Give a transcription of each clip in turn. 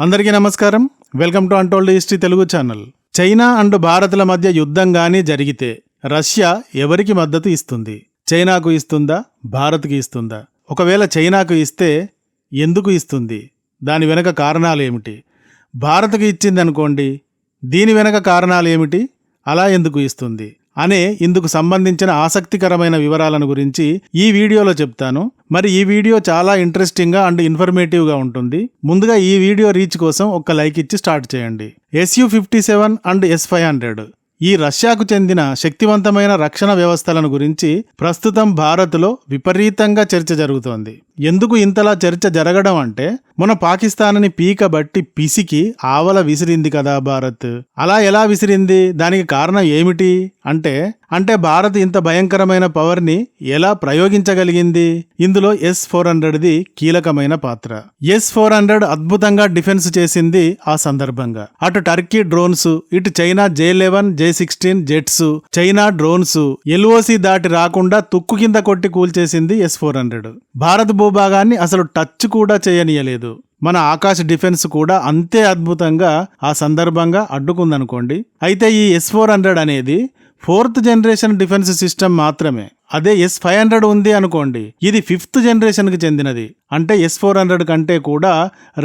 అందరికీ నమస్కారం. Welcome to untold history Telugu channel. China and భారత్ల మధ్య యుద్ధం కానీ జరిగితే రష్యా ఎవరికి మద్దతు ఇస్తుంది? చైనాకు ఇస్తుందా? భారత్కి ఇస్తుందా? ఒకవేళ చైనాకు ఇస్తే ఎందుకు ఇస్తుంది? దాని వెనక కారణాలు ఏమిటి? భారత్కి ఇచ్చిందనుకోండి దీని వెనక కారణాలు ఏమిటి? అలా ఎందుకు ఇస్తుంది? అనే ఇందుకు సంబంధించిన ఆసక్తికరమైన వివరాలను గురించి ఈ వీడియోలో చెప్తాను. మరి ఈ వీడియో చాలా ఇంట్రెస్టింగ్గా అండ్ ఇన్ఫర్మేటివ్గా ఉంటుంది. ముందుగా ఈ వీడియో రీచ్ కోసం ఒక లైక్ ఇచ్చి స్టార్ట్ చేయండి. SU fifty seven and S five hundred ఈ రష్యాకు చెందిన శక్తివంతమైన రక్షణ వ్యవస్థలను గురించి ప్రస్తుతం భారత్లో విపరీతంగా చర్చ జరుగుతోంది. ఎందుకు ఇంతలా చర్చ జరగడం అంటే మన పాకిస్తాన్ని పీకబట్టి పిసికి ఆవల విసిరింది కదా భారత్. అలా ఎలా విసిరింది? దానికి కారణం ఏమిటి? అంటే అంటే భారత్ ఇంత భయంకరమైన పవర్ని ఎలా ప్రయోగించగలిగింది? ఇందులో ఎస్ ఫోర్ హండ్రెడ్ది కీలకమైన పాత్ర. ఎస్ ఫోర్ హండ్రెడ్ అద్భుతంగా డిఫెన్స్ చేసింది ఆ సందర్భంగా. అటు టర్కీ డ్రోన్స్ ఇటు China J eleven J sixteen jets China drones LOC దాటి రాకుండా తుక్కు కింద కొట్టి కూల్చేసింది ఎస్ ఫోర్ హండ్రెడ్ భారత్ భూభాగాన్ని అసలు టచ్ కూడా చేయనీయలేదు. మన ఆకాశ డిఫెన్స్ కూడా అంతే అద్భుతంగా ఆ సందర్భంగా అడ్డుకుందనుకోండి. అయితే ఈ ఎస్ ఫోర్ హండ్రెడ్ అనేది ఫోర్త్ జనరేషన్ డిఫెన్స్ సిస్టమ్ మాత్రమే. అదే ఎస్ ఫైవ్ హండ్రెడ్ ఉంది అనుకోండి. ఇది ఫిఫ్త్ జనరేషన్కి చెందినది. అంటే ఎస్ ఫోర్ హండ్రెడ్ కంటే కూడా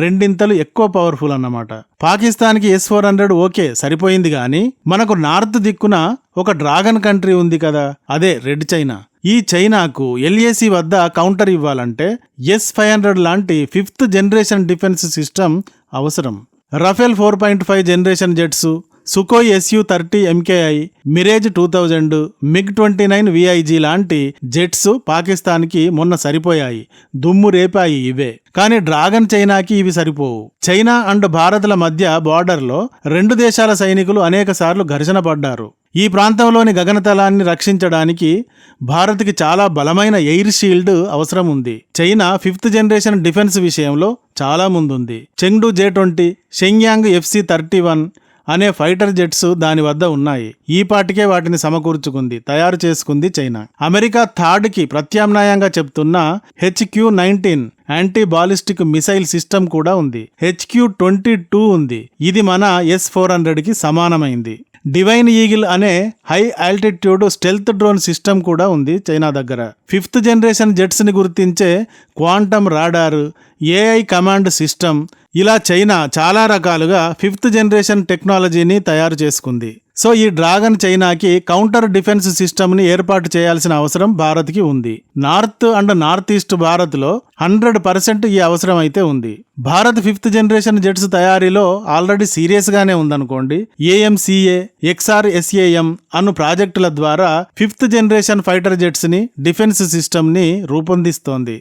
రెండింతలు ఎక్కువ పవర్ఫుల్ అన్నమాట. పాకిస్తాన్కి ఎస్ ఫోర్ హండ్రెడ్ ఓకే సరిపోయింది కానీ మనకు నార్త్ దిక్కున ఒక డ్రాగన్ కంట్రీ ఉంది కదా అదే రెడ్ చైనా ఈ చైనాకు ఎల్ఏసి వద్ద కౌంటర్ ఇవ్వాలంటే ఎస్ ఫైవ్ హండ్రెడ్ లాంటి ఫిఫ్త్ జనరేషన్ డిఫెన్స్ సిస్టమ్ అవసరం. Rafale four point five generation jets Sukhoi SU thirty MKI Mirage two thousand MiG twenty nine VIG లాంటి జెట్స్ పాకిస్తాన్కి మొన్న సరిపోయాయి. దుమ్ము రేపాయి ఇవే. కానీ డ్రాగన్ చైనాకి ఇవి సరిపోవు. చైనా అండ్ భారత్ల మధ్య బార్డర్లో రెండు దేశాల సైనికులు అనేక ఘర్షణ పడ్డారు. ఈ ప్రాంతంలోని గగనతలాన్ని రక్షించడానికి భారత్కి చాలా బలమైన ఎయిర్ షీల్డ్ అవసరం ఉంది. చైనా ఫిఫ్త్ జనరేషన్ డిఫెన్స్ విషయంలో చాలా ముందుంది. Chengdu J twenty Shenyang FC thirty one అనే ఫైటర్ జెట్స్ దాని వద్ద ఉన్నాయి. ఈ పాటికే వాటిని సమకూర్చుకుంది తయారు చేసుకుంది చైనా. అమెరికా థర్డ్కి ప్రత్యామ్నాయంగా చెప్తున్న HQ nineteen anti ballistic missile system కూడా ఉంది. హెచ్క్యూ ట్వంటీ టూ ఉంది. ఇది మన ఎస్ ఫోర్ హండ్రెడ్కి సమానమైంది. డివైన్ ఈగిల్ అనే high altitude stealth drone system కూడా ఉంది చైనా దగ్గర. ఫిఫ్త్ జనరేషన్ జెట్స్ని గుర్తించే quantum radar AI command system ఇలా చైనా చాలా రకాలుగా ఫిఫ్త్ జనరేషన్ టెక్నాలజీని తయారు చేసుకుంది. సో ఈ డ్రాగన్ చైనాకి కౌంటర్ డిఫెన్స్ సిస్టమ్ని ఏర్పాటు చేయాల్సిన అవసరం భారత్కి ఉంది. నార్త్ అండ్ నార్త్ ఈస్ట్ భారత్లో హండ్రెడ్ పర్సెంట్ ఈ అవసరం అయితే ఉంది. భారత్ ఫిఫ్త్ జనరేషన్ జెట్స్ తయారీలో ఆల్రెడీ సీరియస్గానే ఉందనుకోండి. ఏఎంసీఏ ఎక్స్ఆర్ ఎస్ఏఎం అను ప్రాజెక్టుల ద్వారా ఫిఫ్త్ జనరేషన్ ఫైటర్ జెట్స్ని డిఫెన్స్ సిస్టమ్ని రూపొందిస్తోంది.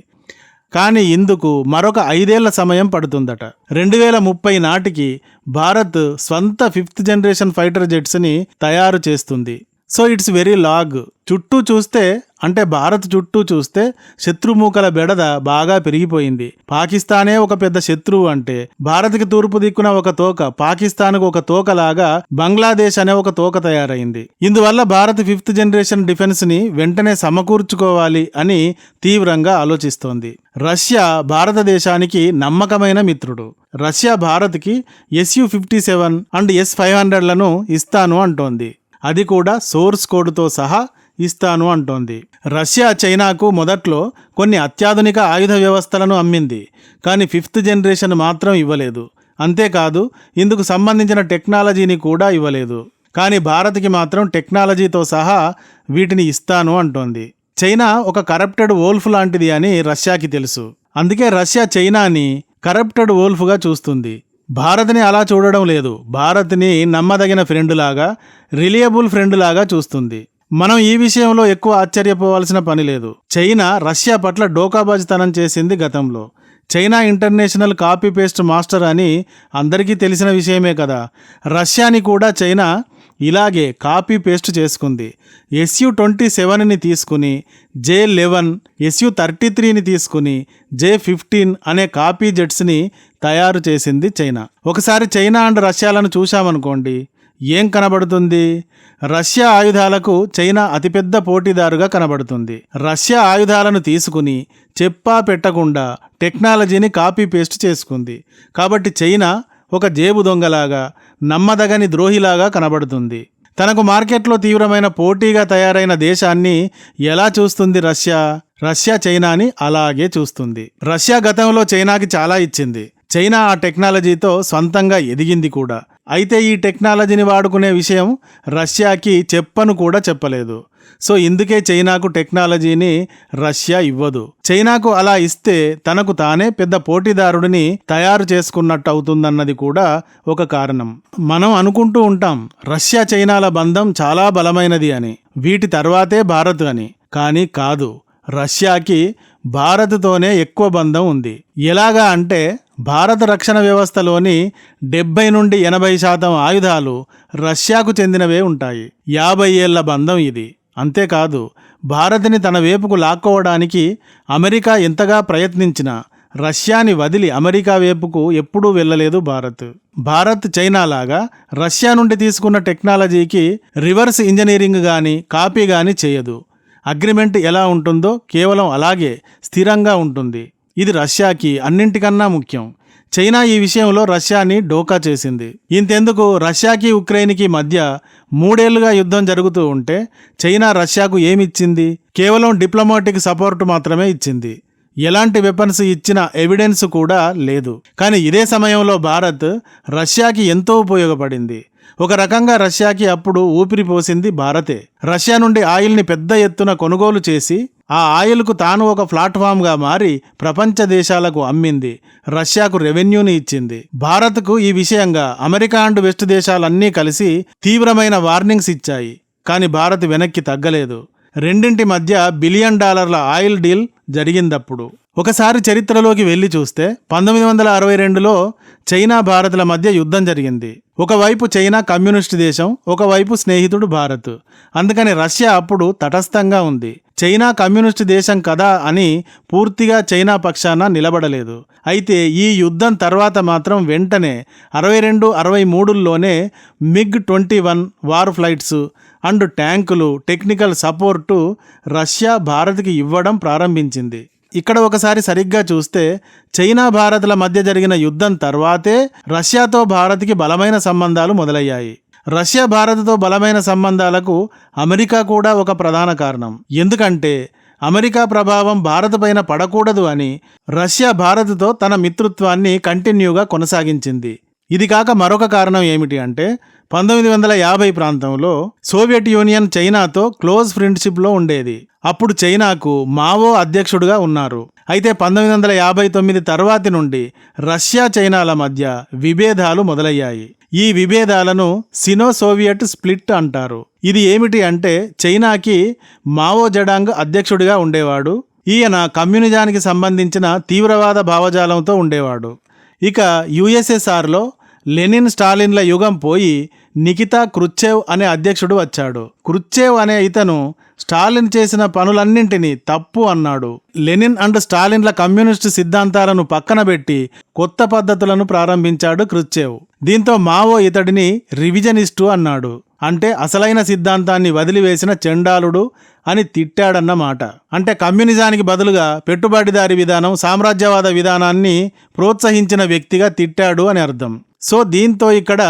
కానీ ఇందుకు మరొక ఐదేళ్ళ సమయం పడుతుందట. రెండు వేల ముప్పై నాటికి భారత్ స్వంత ఫిఫ్త్ జనరేషన్ ఫైటర్ జెట్స్ని తయారు చేస్తుంది. So it's very lag. చుట్టూ చూస్తే అంటే భారత్ చుట్టూ చూస్తే శత్రుమూకల బెడద బాగా పెరిగిపోయింది. పాకిస్తానే ఒక పెద్ద శత్రువు అంటే భారత్కి తూర్పు దిక్కున ఒక తోక పాకిస్తాన్కు ఒక తోకలాగా బంగ్లాదేశ్ అనే ఒక తోక తయారైంది. ఇందువల్ల భారత్ ఫిఫ్త్ జనరేషన్ డిఫెన్స్ని వెంటనే సమకూర్చుకోవాలి అని తీవ్రంగా ఆలోచిస్తోంది. రష్యా భారతదేశానికి నమ్మకమైన మిత్రుడు. రష్యా భారత్కి SU fifty seven and S five హండ్రెడ్లను ఇస్తాను అంటోంది. అది కూడా సోర్స్ కోడ్తో సహా ఇస్తాను అంటోంది. రష్యా చైనాకు మొదట్లో కొన్ని అత్యాధునిక ఆయుధ వ్యవస్థలను అమ్మింది కానీ ఫిఫ్త్ జనరేషన్ మాత్రం ఇవ్వలేదు. అంతేకాదు ఇందుకు సంబంధించిన టెక్నాలజీని కూడా ఇవ్వలేదు. కానీ భారత్కి మాత్రం టెక్నాలజీతో సహా వీటిని ఇస్తాను అంటోంది. చైనా ఒక కరప్టెడ్ వోల్ఫ్ లాంటిది అని రష్యాకి తెలుసు. అందుకే రష్యా చైనాని కరప్టెడ్ వోల్ఫ్గా చూస్తుంది. భారత్ని అలా చూడడం లేదు. భారత్ని నమ్మదగిన ఫ్రెండ్ లాగా ఫ్రెండ్లాగా ఫ్రెండ్ లాగా చూస్తుంది. మనం ఈ విషయంలో ఎక్కువ ఆశ్చర్యపోవాల్సిన పని లేదు. చైనా రష్యా పట్ల డోకాబాజ్తనం చేసింది గతంలో. China international copy paste master అని అందరికీ తెలిసిన విషయమే కదా. రష్యాని కూడా చైనా ఇలాగే కాపీ పేస్ట్ చేసుకుంది. ఎస్యు ట్వంటీ సెవెన్ని తీసుకుని జే లెవెన్ ఎస్యు థర్టీ త్రీని తీసుకుని జే ఫిఫ్టీన్ అనే కాపీ జెట్స్ని తయారు చేసింది చైనా. ఒకసారి చైనా అండ్ రష్యాలను చూశామనుకోండి ఏం కనబడుతుంది? రష్యా ఆయుధాలకు చైనా అతిపెద్ద పోటీదారుగా కనబడుతుంది. రష్యా ఆయుధాలను తీసుకుని చెప్పా పెట్టకుండా టెక్నాలజీని కాపీ పేస్ట్ చేసుకుంది. కాబట్టి చైనా ఒక జేబు దొంగలాగా నమ్మదగని ద్రోహిలాగా కనబడుతుంది. తనకు మార్కెట్లో తీవ్రమైన పోటీగా తయారైన దేశాన్ని ఎలా చూస్తుంది రష్యా? రష్యా చైనాని అలాగే చూస్తుంది. రష్యా గతంలో చైనాకి చాలా ఇచ్చింది. చైనా ఆ టెక్నాలజీతో సొంతంగా ఎదిగింది కూడా. అయితే ఈ టెక్నాలజీని వాడుకునే విషయం రష్యాకి చెప్పను కూడా చెప్పలేదు. సో ఇందుకే చైనాకు టెక్నాలజీని రష్యా ఇవ్వదు. చైనాకు అలా ఇస్తే తనకు తానే పెద్ద పోటీదారుడిని తయారు చేసుకున్నట్టు అవుతుందన్నది కూడా ఒక కారణం. మనం అనుకుంటూ ఉంటాం రష్యా చైనాల బంధం చాలా బలమైనది అని వీటి తర్వాతే భారత్ అని. కానీ కాదు రష్యాకి భారత్తోనే ఎక్కువ బంధం ఉంది. ఎలాగా అంటే భారత రక్షణ వ్యవస్థలోని డెబ్బై నుండి ఎనభై శాతం ఆయుధాలు రష్యాకు చెందినవే ఉంటాయి. యాభై ఏళ్ళ బంధం ఇది. అంతేకాదు భారత్ని తన వైపుకు లాక్కోవడానికి అమెరికా ఎంతగా ప్రయత్నించినా రష్యాని వదిలి అమెరికా వైపుకు ఎప్పుడూ వెళ్ళలేదు భారత్. భారత్ చైనా లాగా రష్యా నుండి తీసుకున్న టెక్నాలజీకి రివర్స్ ఇంజనీరింగ్ కానీ కాపీ కానీ చేయదు. అగ్రిమెంట్ ఎలా ఉంటుందో కేవలం అలాగే స్థిరంగా ఉంటుంది. ఇది రష్యాకి అన్నింటికన్నా ముఖ్యం. చైనా ఈ విషయంలో రష్యాని డోకా చేసింది. ఇంతెందుకు రష్యాకి ఉక్రెయిన్కి మధ్య మూడేళ్ళుగా యుద్ధం జరుగుతూ ఉంటే చైనా రష్యాకు ఏమిచ్చింది? కేవలం డిప్లొమాటిక్ సపోర్ట్ మాత్రమే ఇచ్చింది. ఎలాంటి వెపన్స్ ఇచ్చిన ఎవిడెన్స్ కూడా లేదు. కానీ ఇదే సమయంలో భారత్ రష్యాకి ఎంతో ఉపయోగపడింది. ఒక రకంగా రష్యాకి అప్పుడు ఊపిరి పోసింది భారతే. రష్యా నుండి ఆయిల్ని పెద్ద ఎత్తున కొనుగోలు చేసి ఆ ఆయిల్కు తాను ఒక ప్లాట్ఫామ్గా మారి ప్రపంచ దేశాలకు అమ్మింది రష్యాకు రెవెన్యూని ఇచ్చింది. భారత్కు ఈ విషయంగా అమెరికా అండ్ వెస్ట్ దేశాలన్నీ కలిసి తీవ్రమైన వార్నింగ్స్ ఇచ్చాయి. కానీ భారత్ వెనక్కి తగ్గలేదు. రెండింటి మధ్య బిలియన్ డాలర్ల ఆయిల్ డీల్ జరిగిందప్పుడు. ఒకసారి చరిత్రలోకి వెళ్ళి చూస్తే పంతొమ్మిది వందల అరవై రెండులో చైనా భారత్ల మధ్య యుద్ధం జరిగింది. ఒకవైపు చైనా కమ్యూనిస్ట్ దేశం ఒకవైపు స్నేహితుడు భారత్. అందుకని రష్యా అప్పుడు తటస్థంగా ఉంది. చైనా కమ్యూనిస్ట్ దేశం కదా అని పూర్తిగా చైనా పక్షాన నిలబడలేదు. అయితే ఈ యుద్ధం తర్వాత మాత్రం వెంటనే అరవై రెండు అరవై మూడుల్లోనే MiG twenty one war flights and ట్యాంకులు టెక్నికల్ సపోర్టు రష్యా భారత్కి ఇవ్వడం ప్రారంభించింది. ఇక్కడ ఒకసారి సరిగ్గా చూస్తే చైనా భారత్ల మధ్య జరిగిన యుద్ధం తర్వాతే రష్యాతో భారత్కి బలమైన సంబంధాలు మొదలయ్యాయి. రష్యా భారత్తో బలమైన సంబంధాలకు అమెరికా కూడా ఒక ప్రధాన కారణం. ఎందుకంటే అమెరికా ప్రభావం భారత్ పైన పడకూడదు అని రష్యా భారత్తో తన మిత్రత్వాన్ని కంటిన్యూగా కొనసాగించింది. ఇది కాక మరొక కారణం ఏమిటి అంటే పంతొమ్మిది వందల యాభై ప్రాంతంలో సోవియట్ యూనియన్ చైనాతో క్లోజ్ ఫ్రెండ్షిప్లో ఉండేది. అప్పుడు చైనాకు మావో అధ్యక్షుడుగా ఉన్నారు. అయితే పంతొమ్మిది వందల యాభై తొమ్మిది తర్వాతి నుండి రష్యా చైనాల మధ్య విభేదాలు మొదలయ్యాయి. ఈ విభేదాలను సినో సోవియట్ స్ప్లిట్ అంటారు. ఇది ఏమిటి అంటే చైనాకి మావో జడాంగ్ అధ్యక్షుడిగా ఉండేవాడు. ఈయన కమ్యూనిజానికి సంబంధించిన తీవ్రవాద భావజాలంతో ఉండేవాడు. ఇక యుఎస్ఎస్ఆర్లో లెనిన్ స్టాలిన్ల యుగం పోయి నికితా క్రుచ్చేవ్ అనే అధ్యక్షుడు వచ్చాడు. క్రుచ్చేవ్ అనే ఇతను స్టాలిన్ చేసిన పనులన్నింటినీ తప్పు అన్నాడు. లెనిన్ అండ్ స్టాలిన్ల కమ్యూనిస్టు సిద్ధాంతాలను పక్కన పెట్టి కొత్త పద్ధతులను ప్రారంభించాడు క్రుచ్చేవ్ దీంతో మావో ఇతడిని రివిజనిస్టు అన్నాడు. అంటే అసలైన సిద్ధాంతాన్ని వదిలివేసిన చెండాలుడు అని తిట్టాడన్నమాట అంటే కమ్యూనిజానికి బదులుగా పెట్టుబడిదారి విధానం సామ్రాజ్యవాద విధానాన్ని ప్రోత్సహించిన వ్యక్తిగా తిట్టాడు అని అర్థం. సో దీంతో ఇక్కడ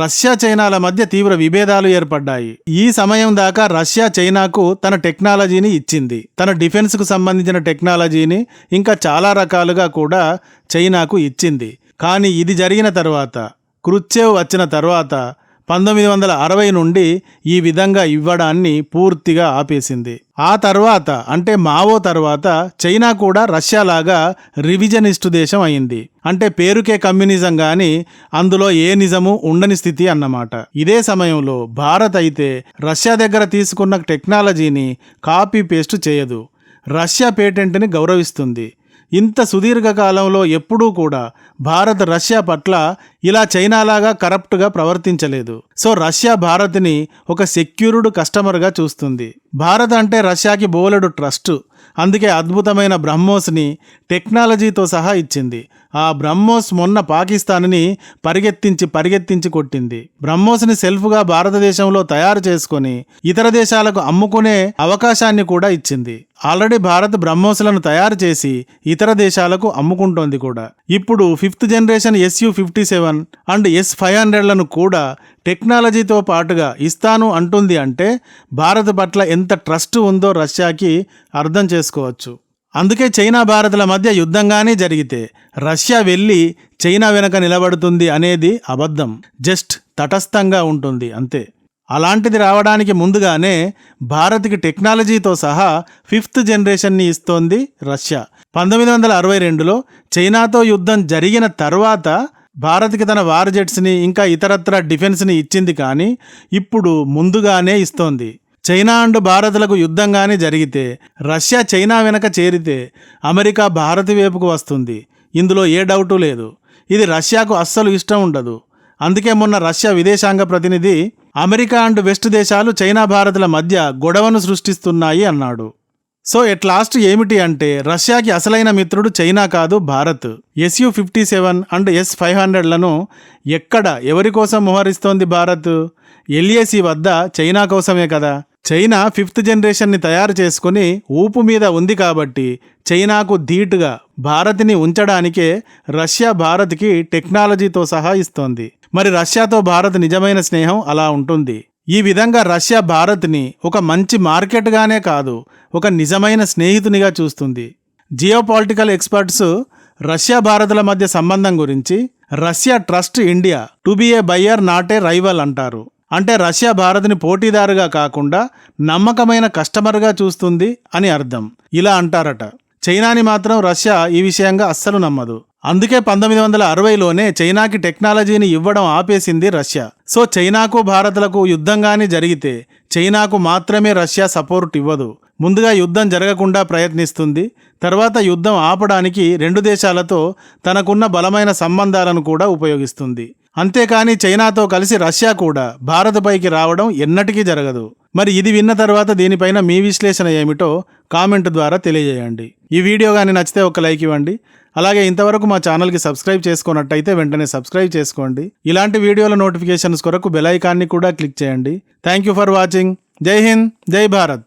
రష్యా చైనాల మధ్య తీవ్ర విభేదాలు ఏర్పడ్డాయి. ఈ సమయం దాకా రష్యా చైనాకు తన టెక్నాలజీని ఇచ్చింది. తన డిఫెన్స్కు సంబంధించిన టెక్నాలజీని ఇంకా చాలా రకాలుగా కూడా చైనాకు ఇచ్చింది. కానీ ఇది జరిగిన తర్వాత క్రుచ్చేవ్ వచ్చిన తర్వాత పంతొమ్మిది వందల అరవై నుండి ఈ విధంగా ఇవ్వడాన్ని పూర్తిగా ఆపేసింది. ఆ తర్వాత అంటే మావో తర్వాత చైనా కూడా రష్యాలాగా రివిజనిస్టు దేశం అయింది. అంటే పేరుకే కమ్యూనిజం గాని అందులో ఏ నిజము ఉండని స్థితి అన్నమాట. ఇదే సమయంలో భారత్ అయితే రష్యా దగ్గర తీసుకున్న టెక్నాలజీని కాపీ పేస్ట్ చేయదు. రష్యా పేటెంట్ని గౌరవిస్తుంది. ఇంత సుదీర్ఘ కాలంలో ఎప్పుడూ కూడా భారత్ రష్యా పట్ల ఇలా చైనాలాగా కరప్ట్గా ప్రవర్తించలేదు. సో రష్యా భారత్ని ఒక సెక్యూర్డ్ కస్టమర్గా చూస్తుంది. భారత్ అంటే రష్యాకి బోలెడు ట్రస్ట్. అందుకే అద్భుతమైన బ్రహ్మోస్ని టెక్నాలజీతో సహా ఇచ్చింది. ఆ బ్రహ్మోస్ మొన్న పాకిస్తాన్ని పరిగెత్తించి పరిగెత్తించి కొట్టింది. బ్రహ్మోస్ని సెల్ఫ్గా భారతదేశంలో తయారు చేసుకొని ఇతర దేశాలకు అమ్ముకునే అవకాశాన్ని కూడా ఇచ్చింది. ఆల్రెడీ భారత్ బ్రహ్మోస్లను తయారు చేసి ఇతర దేశాలకు అమ్ముకుంటోంది కూడా. ఇప్పుడు fifth generation SU fifty seven and S five హండ్రెడ్లను కూడా టెక్నాలజీతో పాటుగా ఇస్తాను అంటుంది అంటే భారత్ పట్ల ఎంత ట్రస్ట్ ఉందో రష్యాకి అర్థం చేసుకోవచ్చు. అందుకే చైనా భారత్ల మధ్య యుద్ధంగానే జరిగితే రష్యా వెళ్ళి చైనా వెనక నిలబడుతుంది అనేది అబద్ధం. జస్ట్ తటస్థంగా ఉంటుంది అంతే. అలాంటిది రావడానికి ముందుగానే భారత్కి టెక్నాలజీతో సహా ఫిఫ్త్ జనరేషన్ని ఇస్తోంది రష్యా. పంతొమ్మిది వందల అరవై రెండులో చైనాతో యుద్ధం జరిగిన తర్వాత భారత్కి తన వార్ జెట్స్ని ఇంకా ఇతరత్ర డిఫెన్స్ని ఇచ్చింది కానీ ఇప్పుడు ముందుగానే ఇస్తోంది. చైనా అండ్ భారత్లకు యుద్ధంగానే జరిగితే రష్యా చైనా వెనక చేరితే అమెరికా భారత్ వైపుకు వస్తుంది. ఇందులో ఏ డౌటు లేదు. ఇది రష్యాకు అస్సలు ఇష్టం ఉండదు. అందుకే మొన్న రష్యా విదేశాంగ ప్రతినిధి అమెరికా అండ్ వెస్ట్ దేశాలు చైనా భారత్ల మధ్య గొడవను సృష్టిస్తున్నాయి అన్నాడు. సో ఎట్ లాస్ట్ ఏమిటి అంటే రష్యాకి అసలైన మిత్రుడు చైనా కాదు Bharat. SU fifty seven and S five హండ్రెడ్లను ఎక్కడ ఎవరి కోసం మోహరిస్తోంది భారత్? ఎల్ఏసి వద్ద చైనా కోసమే కదా. చైనా ఫిఫ్త్ జనరేషన్ని తయారు చేసుకుని ఊపు మీద ఉంది కాబట్టి చైనాకు ధీటుగా భారత్ని ఉంచడానికే రష్యా భారత్కి టెక్నాలజీతో సహా ఇస్తోంది. మరి రష్యాతో భారత్ నిజమైన స్నేహం అలా ఉంటుంది. ఈ విధంగా రష్యా భారత్ని ఒక మంచి మార్కెట్గానే కాదు ఒక నిజమైన స్నేహితునిగా చూస్తుంది. జియోపాలిటికల్ ఎక్స్పర్ట్స్ రష్యా భారత్ల మధ్య సంబంధం గురించి Russia trust India to be a buyer not a rival అంటారు. అంటే రష్యా భారత్ని పోటీదారుగా కాకుండా నమ్మకమైన కస్టమర్గా చూస్తుంది అని అర్థం. ఇలా అంటారట. చైనాని మాత్రం రష్యా ఈ విషయంగా అస్సలు నమ్మదు. అందుకే పంతొమ్మిది వందల అరవైలోనే చైనాకి టెక్నాలజీని ఇవ్వడం ఆపేసింది రష్యా. సో చైనాకు భారత్లకు యుద్ధంగానే జరిగితే చైనాకు మాత్రమే రష్యా సపోర్ట్ ఇవ్వదు. ముందుగా యుద్ధం జరగకుండా ప్రయత్నిస్తుంది. తర్వాత యుద్ధం ఆపడానికి రెండు దేశాలతో తనకున్న బలమైన సంబంధాలను కూడా ఉపయోగిస్తుంది. అంతేకాని చైనాతో కలిసి రష్యా కూడా భారత్పైకి రావడం ఎన్నటికీ జరగదు. మరి ఇది విన్న తర్వాత దీనిపైన మీ విశ్లేషణ ఏమిటో కామెంట్ ద్వారా తెలియజేయండి. ఈ వీడియో కానీ నచ్చితే ఒక లైక్ ఇవ్వండి. అలాగే ఇంతవరకు మా ఛానల్కి సబ్స్క్రైబ్ చేసుకున్నట్టయితే వెంటనే సబ్స్క్రైబ్ చేసుకోండి. ఇలాంటి వీడియోల నోటిఫికేషన్స్ కొరకు బెల్ ఐకాన్ని కూడా క్లిక్ చేయండి. Thank you for watching. జై హింద్ జై భారత్.